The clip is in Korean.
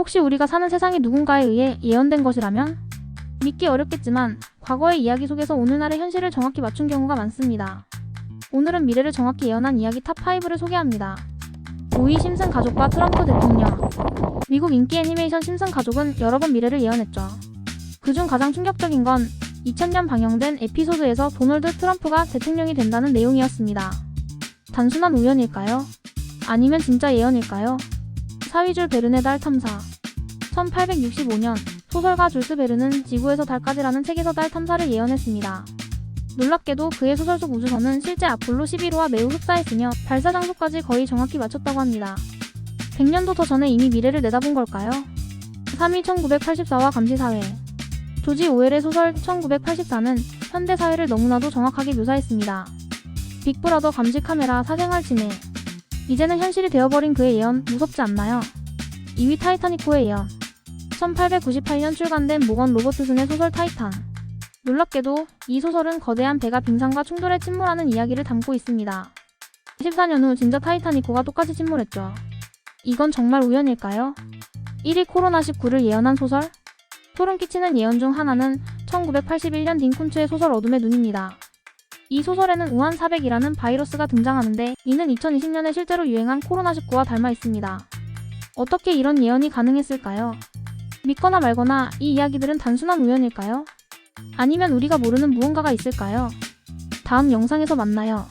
혹시 우리가 사는 세상이 누군가에 의해 예언된 것이라면? 믿기 어렵겠지만 과거의 이야기 속에서 오늘날의 현실을 정확히 맞춘 경우가 많습니다. 오늘은 미래를 정확히 예언한 이야기 탑5를 소개합니다. 5위 심슨 가족과 트럼프 대통령 미국 인기 애니메이션 심슨 가족은 여러 번 미래를 예언했죠. 그중 가장 충격적인 건 2000년 방영된 에피소드에서 도널드 트럼프가 대통령이 된다는 내용이었습니다. 단순한 우연일까요? 아니면 진짜 예언일까요? 사위줄 베른의 달 탐사 1865년 소설가 줄스 베른은 지구에서 달까지라는 책에서 달 탐사를 예언했습니다. 놀랍게도 그의 소설 속 우주선은 실제 아폴로 11호와 매우 흡사했으며 발사 장소까지 거의 정확히 맞췄다고 합니다. 100년도 더 전에 이미 미래를 내다본 걸까요? 3위 1984와 감시사회 조지 오웰의 소설 1984는 현대 사회를 너무나도 정확하게 묘사했습니다. 빅브라더 감시 카메라 사생활 침해 이제는 현실이 되어버린 그의 예언 무섭지 않나요? 2위 타이타닉호의 예언 1898년 출간된 모건 로버트슨의 소설 타이탄 놀랍게도 이 소설은 거대한 배가 빙산과 충돌해 침몰하는 이야기를 담고 있습니다. 14년 후 진짜 타이타닉호가 똑같이 침몰했죠. 이건 정말 우연일까요? 1위 코로나19를 예언한 소설? 소름 끼치는 예언 중 하나는 1981년 딘쿤츠의 소설 어둠의 눈입니다. 이 소설에는 우한 400이라는 바이러스가 등장하는데 이는 2020년에 실제로 유행한 코로나19와 닮아 있습니다. 어떻게 이런 예언이 가능했을까요? 믿거나 말거나 이 이야기들은 단순한 우연일까요? 아니면 우리가 모르는 무언가가 있을까요? 다음 영상에서 만나요.